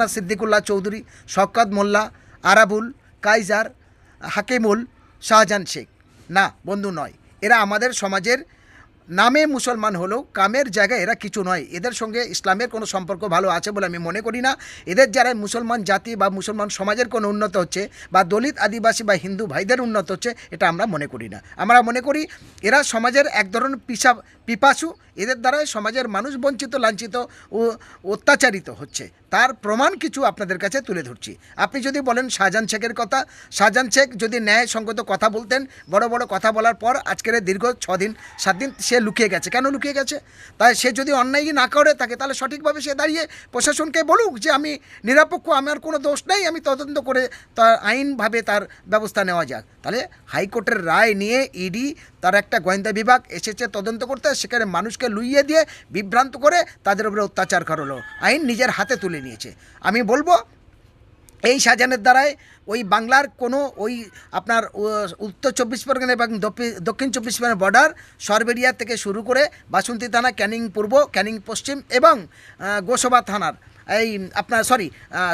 না সিদ্দিকুল্লাহ চৌধুরী শকাত মোল্লা, আরাবুল, কাইজার, হাকিমুল, শাহজাহান শেখ। না, বন্ধু নয়। এরা আমাদের সমাজের নামে মুসলমান হলেও কামের জায়গায় এরা কিছু নয়। এদের সঙ্গে ইসলামের কোনো সম্পর্ক ভালো আছে বলে আমি মনে করি না। এদের যারা মুসলমান জাতি বা মুসলমান সমাজের কোনো উন্নত হচ্ছে বা দলিত, আদিবাসী বা হিন্দু ভাইদের উন্নত হচ্ছে, এটা আমরা মনে করি না। আমরা মনে করি এরা সমাজের এক ধরনের পিসা, পিপাসু, এদের দ্বারাই সমাজের মানুষ বঞ্চিত, লাঞ্ছিত ও অত্যাচারিত হচ্ছে। তার প্রমাণ কিছু আপনাদের কাছে তুলে ধরছি। আপনি যদি বলেন শাহজাহান শেখের কথা, শাহজাহান শেখ যদি ন্যায় সঙ্গত কথা বলতেন, বড় বড় কথা বলার পর আজকের দীর্ঘ দিন সাত দিন সে লুকিয়ে গেছে। কেন লুকিয়ে গেছে? তাই সে যদি অন্যায় না করে থাকে তাহলে সঠিকভাবে সে দাঁড়িয়ে প্রশাসনকে বলুক যে, আমি নিরপেক্ষ, আমার কোনো দোষ নেই, আমি তদন্ত করে তার আইনভাবে তার ব্যবস্থা নেওয়া যাক। তাহলে হাইকোর্টের রায় নিয়ে ইডি তার একটা গোয়েন্দা বিভাগ এসেছে তদন্ত করতে, সেখানে মানুষকে লুইয়ে দিয়ে বিভ্রান্ত করে তাদের উপরে অত্যাচার করল। আইন নিজের হাতে তুলে নিয়েছে। আমি বলব এই সাজানের দ্বারাই ওই বাংলার কোনো ওই আপনার উত্তর চব্বিশ পরগনা এবং দক্ষিণ চব্বিশ পরগনা বর্ডার সরবেরিয়া থেকে শুরু করে বাসন্তী থানা, ক্যানিং পূর্ব, ক্যানিং পশ্চিম এবং গোসবা থানার এই, আপনার সরি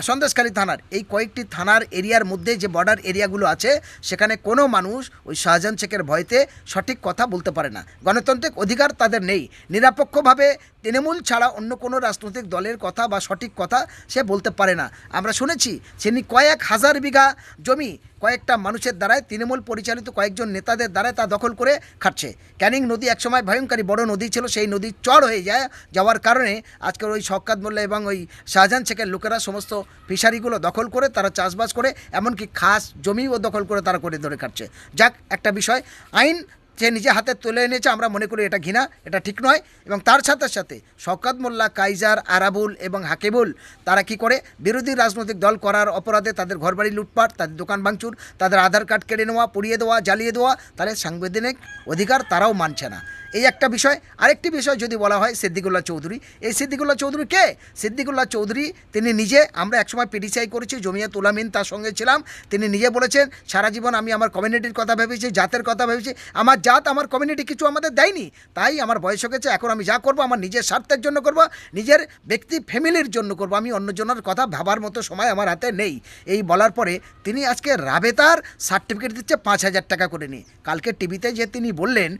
সন্দেশখালী থানার। এই কয়েকটি থানার এরিয়ার মধ্যে যে বর্ডার এরিয়াগুলো আছে, সেখানে কোনো মানুষ ওই শাহজাহান শেখের ভয়তে সঠিক কথা বলতে পারে না। গণতান্ত্রিক অধিকার তাদের নেই। নিরপেক্ষভাবে তৃণমূল ছাড়া অন্য কোনো রাজনৈতিক দলের কথা বা সঠিক কথা সে বলতে পারে না। আমরা শুনেছি তিনি কয়েক হাজার বিঘা জমি কয়েকটা মানুষের দ্বারাই তৃণমূল পরিচালিত কয়েকজন নেতাদের দ্বারাই তা দখল করে খাটছে। ক্যানিং নদী একসময় ভয়ঙ্করী বড় নদী ছিল, সেই নদী চড় হয়ে যায়, যাওয়ার কারণে আজকের ওই শওকাত মোল্লা এবং ওই শাহজাহান শেখের লোকেরা সমস্ত ফিশারিগুলো দখল করে তারা চাষবাস করে, এমনকি খাস জমিও দখল করে তারা করে ধরে খাটছে। যাক, একটা বিষয়, আইন সে নিজে হাতে তুলে এনেছে, আমরা মনে করি এটা ঘৃণা, এটা ঠিক নয়। এবং তার সাথে সাথে শওকাত মোল্লা, কাইজার, আরাবুল এবং হাকিবুল, তারা কি করে? বিরোধী রাজনৈতিক দল করার অপরাধে তাদের ঘরবাড়ি লুটপাট, তাদের দোকান ভাঙচুর, তাদের আধার কার্ড কেড়ে নেওয়া, পুড়িয়ে দেওয়া, জ্বালিয়ে দেওয়া তাহলে সাংবিধানিক অধিকার তারাও মানছে না। এই একটা বিষয়। আরেকটি বিষয় যদি বলা হয়, সিদ্দিকুল্লাহ চৌধুরী। এই সিদ্দিকুল্লাহ চৌধুরী কে? সিদ্দিকুল্লাহ চৌধুরী, তিনি নিজে, আমরা একসময় পিটিসাই করেছি জমিয়া তুলামিন তার সঙ্গে ছিলাম। তিনি নিজে বলেছেন, সারা জীবন আমি আমার কমিউনিটির কথা ভেবেছি, জাতের কথা ভেবেছি, আমার জাত আমার কমিউনিটি কিছু আমাদের দেয়নি। তাই আমার বয়স হয়ে গেছে, এখন আমি যা করব আমার নিজের স্বার্থের জন্য করব, নিজের ব্যক্তি ফ্যামিলির জন্য করব। আমি অন্যজনের কথা ভাবার মতো সময় আমার হাতে নেই। এই বলার পরে তিনি আজকে রাবেতার সার্টিফিকেট দিচ্ছে পাঁচ হাজার টাকা করে নিয়ে। কালকে টিভিতে যে তিনি বললেন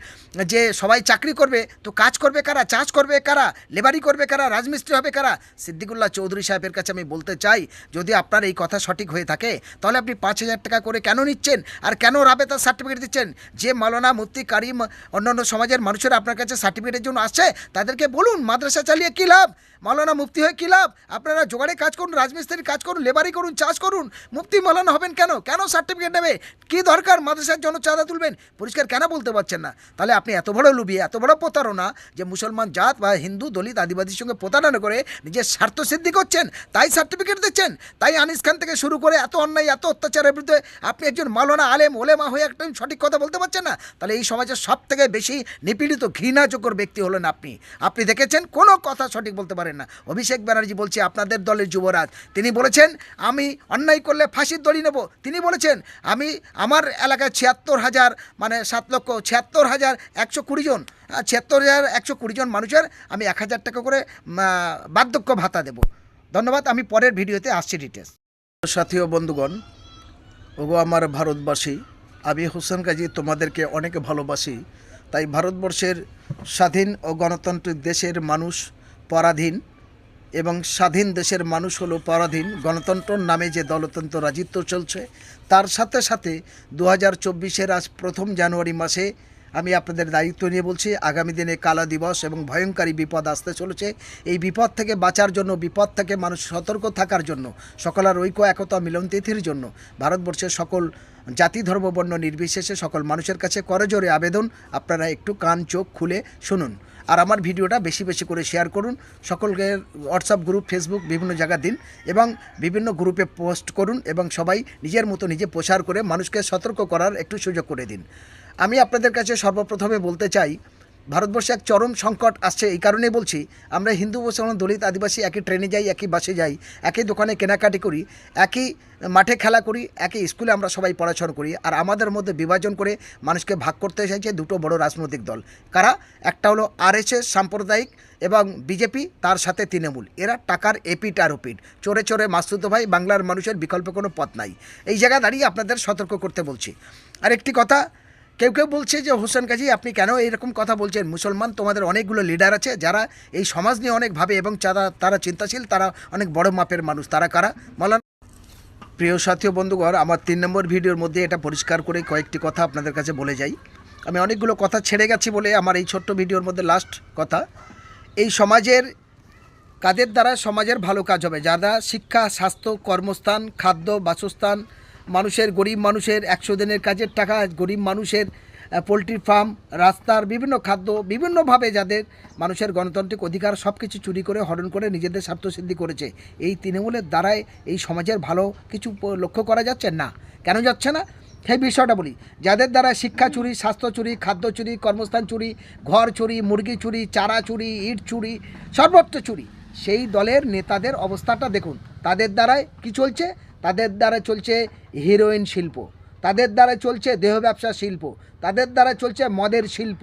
যে সবাই চাকরি করবে, তো কাজ করবে কারা, চাষ করবে কারা লেবারি করবে কারা, রাজমিস্ত্রি হবে কারা? সিদ্দিকুল্লাহ চৌধুরী সাহেবের কাছে আমি বলতে চাই, যদি আপনার এই কথা সঠিক হয়ে থাকে, তাহলে আপনি পাঁচ হাজার টাকা করে কেন নিচ্ছেন? আর কেন রাবেতার সার্টিফিকেট দিচ্ছেন? যে মালানা কারিম অন্যান্য সমাজের মানুষেরা আপনার কাছে সার্টিফিকেটের জন্য আসছে, তাদেরকে বলুন, মাদ্রাসা চালিয়ে কী লাভ? মালানা মুফতি হয়ে কী লাভ? আপনারা জোগাড়ে কাজ করুন, রাজমিস্ত্রির কাজ করুন, লেবারি করুন, চাষ করুন। মুফতি মালানা হবেন কেন? কেন সার্টিফিকেট নেবে? কী দরকার? মাদ্রাসার জন্য চাঁদা তুলবেন? পরিষ্কার কেন বলতে পারছেন না? তাহলে আপনি এত বড় লুবি, এত বড় প্রতারণা যে মুসলমান জাত বা হিন্দু দলিত আদিবাসীর সঙ্গে প্রতারণা করে নিজের স্বার্থ সিদ্ধি করছেন, তাই সার্টিফিকেট দিচ্ছেন, তাই আনিস খান থেকে শুরু করে এত অন্যায়, এত অত্যাচারের বিরুদ্ধে আপনি একজন মালানা আলেম, ওলেমা হয়ে একটা সঠিক কথা বলতে পারছেন না? তাহলে এই সমাজের সব থেকে বেশি নিপীড়িত ঘৃণাযোগ্য ব্যক্তি হলেন আপনি। আপনি দেখেছেন? কোনো কথা সঠিক বলতে পারেন না। অভিষেক ব্যানার্জি বলছে, আপনাদের দলের যুবরাজ। তিনি বলেছেন, আমি অন্যায় করলে ফাঁসির দড়ি নেব। তিনি বলেছেন, আমি আমার এলাকায় ছিয়াত্তর হাজার মানে সাত লক্ষ ছিয়াত্তর হাজার একশো কুড়ি জন ছিয়াত্তর হাজার একশো কুড়ি জন মানুষের আমি এক হাজার টাকা করে বার্ধক্য ভাতা দেব। ধন্যবাদ, আমি পরের ভিডিওতে আসছি ডিটেলস সাথী ও বন্ধুগণ, ওগো আমার ভারতবাসী আমি হুসেন গাজী, তোমাদেরকে অনেক ভালোবাসি। তাই ভারতবর্ষের স্বাধীন ও গণতান্ত্রিক দেশের মানুষ পরাধীন এবং স্বাধীন দেশের মানুষ হলো পরাধীন। গণতন্ত্রর নামে যে দলতন্ত্র রাজিত্ব চলছে, তার সাথে সাথে দু হাজার চব্বিশের আজ প্রথম জানুয়ারি মাসে আমি আপনাদের দায়িত্ব নিয়ে বলছি, আগামী দিনে কালা দিবস এবং ভয়ঙ্করী বিপদ আসতে চলেছে। এই বিপদ থেকে বাঁচার জন্য, বিপদ থেকে মানুষ সতর্ক থাকার জন্য, সকলের ঐক্য, একতা, মিলন তিথির জন্য, ভারতবর্ষের সকল জাতি, ধর্ম, বর্ণ নির্বিশেষে সকল মানুষের কাছে করজোরে আবেদন। আপনারা একটু কান, চোখ খুলে শুনুন। আর আমার ভিডিওটা বেশি বেশি করে শেয়ার করুন, সকলকে হোয়াটসঅ্যাপ গ্রুপ ফেসবুক বিভিন্ন জায়গা দিন এবং বিভিন্ন গ্রুপে পোস্ট করুন এবং সবাই নিজের মতো নিজে প্রচার করে মানুষকে সতর্ক করার একটু সুযোগ করে দিন। আমি আপনাদের কাছে সর্বপ্রথমে বলতে চাই, ভারতবর্ষে এক চরম সংকট আসছে এই কারণেই বলছি, আমরা হিন্দু মুসলমান দলিত আদিবাসী একই ট্রেনে যাই, একই বাসে যাই, একই দোকানে কেনাকাটি করি, একই মাঠে খেলা করি, একই স্কুলে আমরা সবাই পড়াশোনা করি, আর আমাদের মধ্যে বিভাজন করে মানুষকে ভাগ করতে চাইছে দুটো বড় রাজনৈতিক দল। কারা? একটা হলো আরএসএস সাম্প্রদায়িক এবং বিজেপি, তার সাথে তৃণমূল। এরা টাকার এপিট আর ওপিট চোরে চোরে মাসুদ ভাই, বাংলার মানুষের বিকল্প কোনো পথ নাই। এই জায়গা দাঁড়িয়ে আপনাদের সতর্ক করতে বলছি। আর একটি কথা কেউ কেউ বলছে যে, হোসেন কাজী, আপনি কেন এরকম কথা বলছেন? মুসলমান তোমাদের অনেকগুলো লিডার আছে, যারা এই সমাজ নিয়ে অনেক ভাবে এবং যারা তারা চিন্তাশীল, তারা অনেক বড় মাপের মানুষ। তারা কারা? মলান প্রিয় সাথী ও বন্ধুগণ, আমার তিন নম্বর ভিডিওর মধ্যে এটা পরিষ্কার করে কয়েকটি কথা আপনাদের কাছে বলে যাই। আমি অনেকগুলো কথা ছেড়ে গেছি বলে আমার এই ছোট্ট ভিডিওর মধ্যে লাস্ট কথা। এই সমাজের কাদের দ্বারা সমাজের ভালো কাজ হবে? যারা শিক্ষা, স্বাস্থ্য, কর্মস্থান, খাদ্য, বাসস্থান মানুষের, গরিব মানুষের, একশো দিনের কাজের টাকা, গরিব মানুষের পোলট্রি ফার্ম, রাস্তার বিভিন্ন খাদ্য, বিভিন্নভাবে যাদের মানুষের গণতান্ত্রিক অধিকার সব কিছু চুরি করে, হরণ করে নিজেদের স্বার্থসিদ্ধি করেছে। এই তৃণমূলের দ্বারাই এই সমাজের ভালো কিছু লক্ষ্য করা যাচ্ছে না। কেন যাচ্ছে না? সেই বিষয়টা বলি। যাদের দ্বারা শিক্ষা চুরি, স্বাস্থ্য চুরি, খাদ্য চুরি, কর্মস্থান চুরি, ঘর চুরি, মুরগি চুরি, চারা চুরি, ইট চুরি, সর্বত্র চুরি, সেই দলের নেতাদের অবস্থাটা দেখুন। তাদের দ্বারাই কি চলছে? তাদের দ্বারা চলছে হিরোইন শিল্প, তাদের দ্বারা চলছে দেহ ব্যবসা শিল্প, তাদের দ্বারা চলছে মদের শিল্প।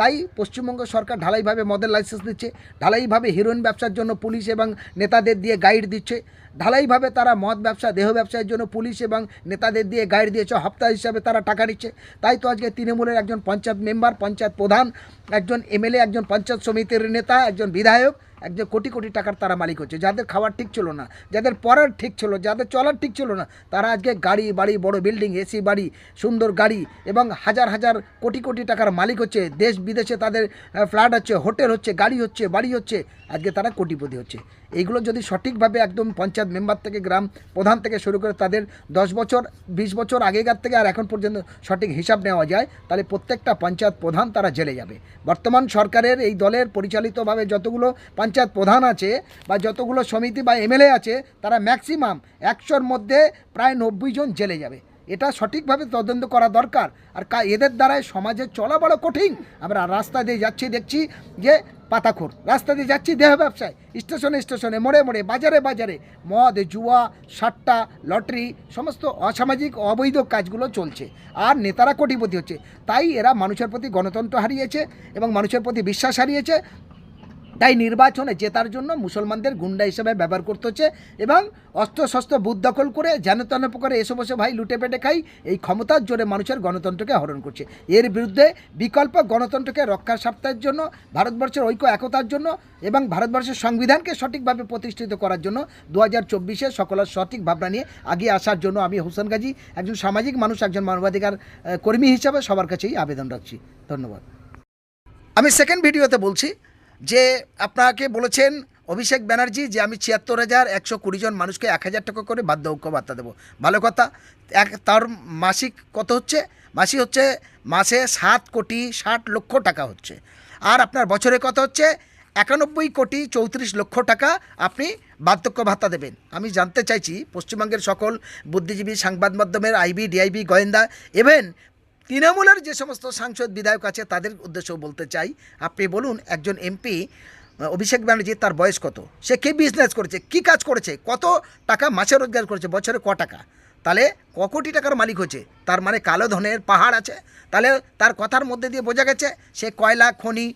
তাই পশ্চিমবঙ্গ সরকার ঢালাইভাবে মদের লাইসেন্স দিচ্ছে, ঢালাইভাবে হিরোইন ব্যবসার জন্য পুলিশ এবং নেতাদের দিয়ে গাইড দিচ্ছে। ঢালাইভাবে তারা মদ ব্যবসা, দেহ ব্যবসার জন্য পুলিশ এবং নেতাদের দিয়ে গাইড দিয়েছে, হপ্তা হিসাবে তারা টাকা নিচ্ছে। তাই তো আজকে তৃণমূলের একজন পঞ্চায়েত মেম্বার পঞ্চায়েত প্রধান, একজন এমএলএ, একজন পঞ্চায়েত সমিতির নেতা, একজন বিধায়ক একজন কোটি কোটি টাকার তারা মালিক হচ্ছে। যাদের খাওয়ার ঠিক ছিল না, যাদের পড়ার ঠিক ছিল, যাদের চলার ঠিক ছিল না, তারা আজকে গাড়ি, বাড়ি, বড় বিল্ডিং, এসি, বাড়ি, সুন্দর গাড়ি এবং হাজার হাজার কোটি কোটি টাকার মালিক হচ্ছে, দেশ বিদেশে তাদের ফ্ল্যাট হচ্ছে, হোটেল হচ্ছে, গাড়ি হচ্ছে, বাড়ি হচ্ছে, আজকে তারা কোটিপতি হচ্ছে। এইগুলো যদি সঠিকভাবে একদম পঞ্চায়েত মেম্বার থেকে, গ্রাম প্রধান থেকে শুরু করে তাদের দশ বছর, বিশ বছর আগেকার থেকে আর এখন পর্যন্ত সঠিক হিসাব নেওয়া যায়, তাহলে প্রত্যেকটা পঞ্চায়েত প্রধান তারা জেলে যাবে। বর্তমান সরকারের এই দলের পরিচালিতভাবে যতগুলো পঞ্চায়েত প্রধান আছে বা যতগুলো সমিতি বা এমএলএ আছে, তারা ম্যাক্সিমাম একশোর মধ্যে প্রায় নব্বই জন জেলে যাবে। এটা সঠিকভাবে তদন্ত করা দরকার। আর এদের দ্বারাই সমাজে চলা বড় কঠিন। আমরা রাস্তা দিয়ে যাচ্ছি, দেখছি যে পাতাখোর। রাস্তা দিয়ে যাচ্ছি দেহ ব্যবসায়। স্টেশনে স্টেশনে, মোড়ে মোড়ে, বাজারে বাজারে। মদ, জুয়া, সাট্টা, লটারি, সমস্ত অসামাজিক, অবৈধ কাজগুলো চলছে। আর নেতারা কোটিপতি হচ্ছে। তাই এরা মানুষের প্রতি গণতন্ত্র হারিয়েছে এবং মানুষের প্রতি বিশ্বাস হারিয়েছে। তাই নির্বাচনে জেতার জন্য মুসলমানদের গুন্ডা হিসেবে ব্যবহার করতে হচ্ছে এবং অস্ত্র শস্ত্র বুথ দখল করে যেন তেন প্রকারে এসে বসে ভাই লুটে পেটে খাই এই ক্ষমতার জোরে মানুষের গণতন্ত্রকে হরণ করছে। এর বিরুদ্ধে বিকল্প গণতন্ত্রকে রক্ষার স্বার্থের জন্য, ভারতবর্ষের ঐক্য একতার জন্য এবং ভারতবর্ষের সংবিধানকে সঠিকভাবে প্রতিষ্ঠিত করার জন্য দু হাজার চব্বিশে সকলের সঠিক ভাবনা নিয়ে আগিয়ে আসার জন্য আমি হোসেন গাজী, একজন সামাজিক মানুষ, একজন মানবাধিকার কর্মী হিসাবে সবার কাছেই আবেদন রাখছি। ধন্যবাদ। আমি সেকেন্ড ভিডিওতে বলছি যে আপনাকে বলেছেন অভিষেক ব্যানার্জি যে আমি ছিয়াত্তর হাজার একশো কুড়ি জন মানুষকে এক হাজার টাকা করে বার্ধক্য ভাতা দেবো। ভালো কথা। এক, তার মাসিক কত হচ্ছে? মাসিক হচ্ছে মাসে সাত কোটি ষাট লক্ষ টাকা হচ্ছে। আর আপনার বছরে কত হচ্ছে? একানব্বই কোটি চৌত্রিশ লক্ষ টাকা আপনি বার্ধক্য ভাতা দেবেন। আমি জানতে চাইছি, পশ্চিমবঙ্গের সকল বুদ্ধিজীবী সংবাদ মাধ্যমের আইবি, ডিআইবি, গোয়েন্দা ইভেন তৃণমূলের যে সমস্ত সাংসদ বিধায়ক আছে, তাদের উদ্দেশ্যেও বলতে চাই, আপনি বলুন, একজন এমপি অভিষেক ব্যানার্জি, তার বয়স কত? সে কী বিজনেস করেছে? কী কাজ করেছে? কত টাকা মাসে রোজগার করেছে? বছরে ক টাকা? তাহলে ক কোটি টাকার মালিক হয়েছে। তার মানে কালো ধনের পাহাড় আছে। তাহলে তার কথার মধ্যে দিয়ে বোঝা গেছে, সে কয়লা, খনি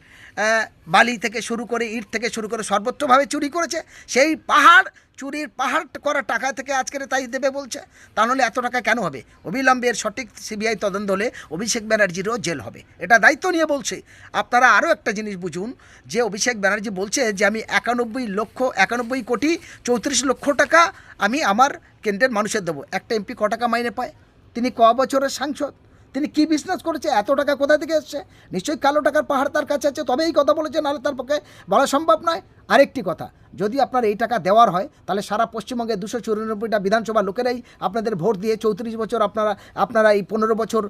বালি থেকে শুরু করে ইট থেকে শুরু করে সর্বত্রভাবে চুরি করেছে। সেই পাহাড় চুরির পাহাড় করা টাকা থেকে আজকের তাই দেবে বলছে। তাহলে এত টাকা কেন হবে? অবিলম্বে এর সঠিক সিবিআই তদন্ত হলে অভিষেক ব্যানার্জিরও জেল হবে। এটা দায়িত্ব নিয়ে বলছে। আপনারা আরও একটা জিনিস বুঝুন, যে অভিষেক ব্যানার্জি বলছে যে, আমি একানব্বই লক্ষ, একানব্বই কোটি চৌত্রিশ লক্ষ টাকা আমি আমার কেন্দ্রের মানুষের দেবো। একটা এমপি ক টাকা মাইনে পায়? তিনি ক বছরের সাংসদ। তিনি কি বিজনেস করেছে? এত টাকা কোথা থেকে এসছে? নিশ্চয়ই কালো টাকার পাহাড় তার কাছে আছে, তবেই কথা বলেছে, নাহলে তার পক্ষে বলা সম্ভব নয়। আরেকটি কথা যদি আপনার এই টাকা দেওয়ার হয়, তাহলে সারা পশ্চিমবঙ্গে দুশো চুরানব্বইটা বিধানসভা লোকেরাই আপনাদের ভোট দিয়ে চৌত্রিশ বছর আপনারা আপনারা এই পনেরো বছর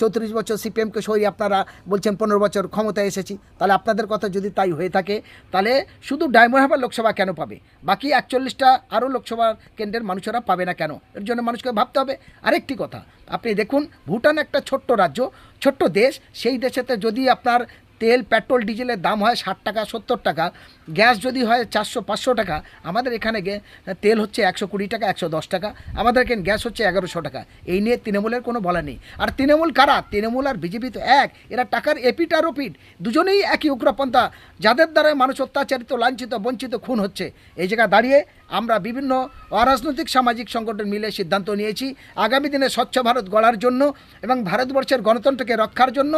চৌত্রিশ বছর সিপিএমকে সরিয়ে আপনারা বলছেন পনেরো বছর ক্ষমতায় এসেছি, তাহলে আপনাদের কথা যদি তাই হয়ে থাকে, তাহলে শুধু ডায়মন্ড হারবার লোকসভা কেন পাবে? বাকি একচল্লিশটা আরও লোকসভা কেন্দ্রের মানুষেরা পাবে না কেন? এর জন্য মানুষকে ভাবতে হবে। আরেকটি কথা, আপনি দেখুন, ভুটান একটা ছোট্ট রাজ্য, ছোট্ট দেশ, সেই দেশেতে যদি আপনার তেল, পেট্রোল, ডিজেলের দাম হয় ষাট টাকা, সত্তর টাকা। গ্যাস যদি হয় চারশো, পাঁচশো টাকা। আমাদের এখানে তেল হচ্ছে একশো কুড়ি টাকা, একশো দশ টাকা। আমাদের এখানে গ্যাস হচ্ছে এগারোশো টাকা। এই নিয়ে তৃণমূলের কোনো বলা নেই। আর তৃণমূল কারা? তৃণমূল আর বিজেপি তো এক। এরা টাকার এপিট আর ওপিট দুজনেই একই উগ্রপন্থা। যাদের দ্বারা মানুষ অত্যাচারিত, লাঞ্ছিত, বঞ্চিত, খুন হচ্ছে। এই জায়গায় দাঁড়িয়ে আমরা বিভিন্ন অরাজনৈতিক, সামাজিক সংগঠন মিলে সিদ্ধান্ত নিয়েছি। আগামী দিনে স্বচ্ছ ভারত গড়ার জন্য এবং ভারতবর্ষের গণতন্ত্রকে রক্ষার জন্য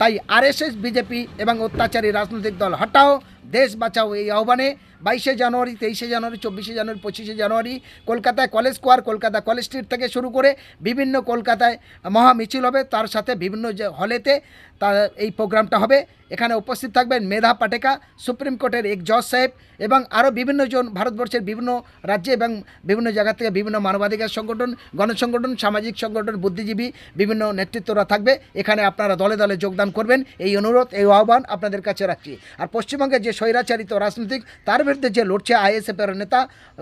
তাই আরএসএস বিজেপি এবং অত্যাচারী রাজনৈতিক দল হটাও দেশ বাঁচাও এই আহ্বানে বাইশে জানুয়ারি, তেইশে জানুয়ারি, চব্বিশে জানুয়ারি, পঁচিশে জানুয়ারি কলকাতায় college square, Kolkata college street থেকে শুরু করে বিভিন্ন কলকাতায় মহা মিছিল হবে। তার সাথে বিভিন্ন যে হলেতে তার এই প্রোগ্রামটা হবে। এখানে উপস্থিত থাকবেন মেধা পাটেকা, সুপ্রিম কোর্টের এক জজ সাহেব এবং আরও বিভিন্ন জন ভারতবর্ষের বিভিন্ন রাজ্যে এবং বিভিন্ন জায়গা থেকে বিভিন্ন মানবাধিকার সংগঠন, গণসংগঠন, সামাজিক সংগঠন, বুদ্ধিজীবী বিভিন্ন নেতৃত্বরা থাকবে। এখানে আপনারা দলে দলে যোগদান করবেন। এই অনুরোধ, এই আহ্বান আপনাদের কাছে রাখছি। আর পশ্চিমবঙ্গের যে স্বৈরাচারিত রাজনৈতিক, তার বিরুদ্ধে যে লড়ছে আইএসএফের নেতা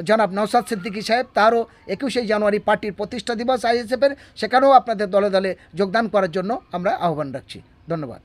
জনাব নৌসাদ সিদ্দিকী সাহেব, তারও একুশে জানুয়ারি পার্টির প্রতিষ্ঠা দিবস আইএসএফের সেখানেও আপনাদের দলে দলে যোগদান করার জন্য আমরা আহ্বান রাখছি। ধন্যবাদ।